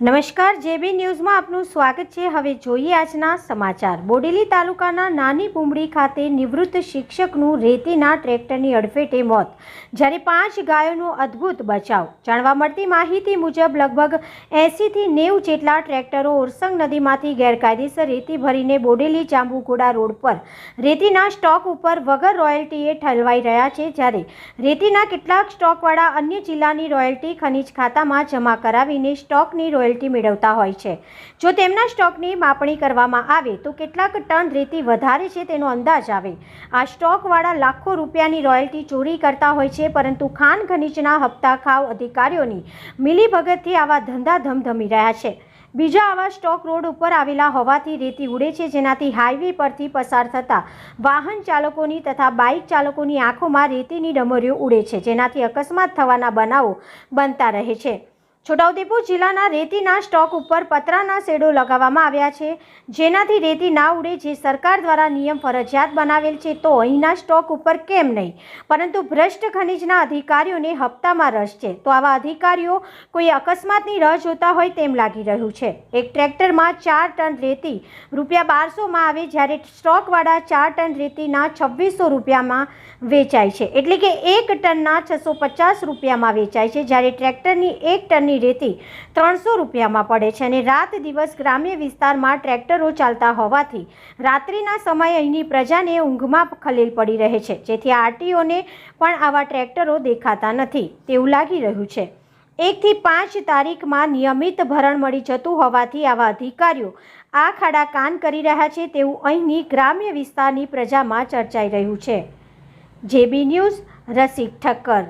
નમસ્કાર, જેબી ન્યૂઝમાં આપનું સ્વાગત છે. હવે જોઈએ આજના સમાચાર. બોડેલી તાલુકાના નાની બુમડી ખાતે નિવૃત્ત શિક્ષકનું રેતીના ટ્રેક્ટરની અડફેટે મોત. જ્યારે પાંચ ગાયોનો અદ્ભુત બચાવ. જાણવા મળતી માહિતી મુજબ લગભગ એંસીથી નેવું જેટલા ટ્રેક્ટરો ઓરસંગ નદીમાંથી ગેરકાયદેસર રેતી ભરીને બોડેલી જાંબુઘોડા રોડ પર, રેતીના સ્ટોક ઉપર વગર રોયલ્ટીએ ઠલવાઈ રહ્યા છે. જ્યારે રેતીના કેટલાક સ્ટોકવાળા અન્ય જિલ્લાની રોયલ્ટી ખનીજ ખાતામાં જમા કરાવીને સ્ટોકની રોયલ્ટી મેળવતા હોય છે. જો તેમના સ્ટોકની માપણી કરવામાં આવે, તો કેટલાક ટન રેતી વધારે છે તેનો અંદાજ આવે. આ સ્ટોકવાળા લાખો રૂપિયાની રોયલ્ટી ચોરી કરતા હોય છે, પરંતુ ખાન ખનીજના હપ્તા ખાવ અધિકારીઓની મિલીભગતથી આવા ધંધા ધમધમી રહ્યા છે. બીજા આવા સ્ટોક રોડ ઉપર આવેલા હોવાથી રેતી ઉડે છે, જેનાથી હાઈવે પરથી પસાર થતા વાહન ચાલકોની તથા બાઇક ચાલકોની આંખોમાં રેતીની ડમરીઓ ઉડે છે, જેનાથી અકસ્માત થવાના બનાવો બનતા રહે છે. છોટાઉદેપુર જિલ્લાના રેતીના સ્ટોક ઉપર પતરાના શેડો લગાવવામાં આવ્યા છે. જેનાથી રેતી ના ઉડે જે સરકાર દ્વારા નિયમ ફરજિયાત બનાવેલ છે તો અહીંના સ્ટોક ઉપર કેમ નહીં? પરંતુ ભ્રષ્ટ ખનીજના અધિકારીઓને હપ્તામાં રસ છે. તો આવા અધિકારીઓ કોઈ અકસ્માતની રાહ જોતા હોય તેમ લાગી રહ્યું છે. એક ટ્રેક્ટરમાં ચાર ટન રેતી રૂપિયા બારસોમાં આવે જ્યારે સ્ટોકવાળા ચાર ટન રેતીના છવ્વીસો રૂપિયામાં વેચાય છે. એટલે કે એક ટનના છસો પચાસ રૂપિયામાં વેચાય છે. જ્યારે ટ્રેક્ટરની એક ટનની રેતી ત્રણસો રૂપિયામાં પડે છે અને રાત દિવસ ગ્રામ્ય વિસ્તારમાં ટ્રેક્ટરો ચાલતા હોવાથી રાત્રિના સમયે અહીંની પ્રજાને ઊંઘમાં ખલેલ પડી રહે છે. જેથી આરટીઓને પણ આવા ટ્રેક્ટરો દેખાતા નથી. તેવું લાગી રહ્યું છે. એકથી પાંચ તારીખમાં નિયમિત ભરણ મળી જતું હોવાથી આવા અધિકારીઓ આ ખાડા કાન કરી રહ્યા છે તેવું અહીંની ગ્રામ્ય વિસ્તારની પ્રજામાં ચર્ચાઈ રહ્યું છે. JB news Rasik Thakkar.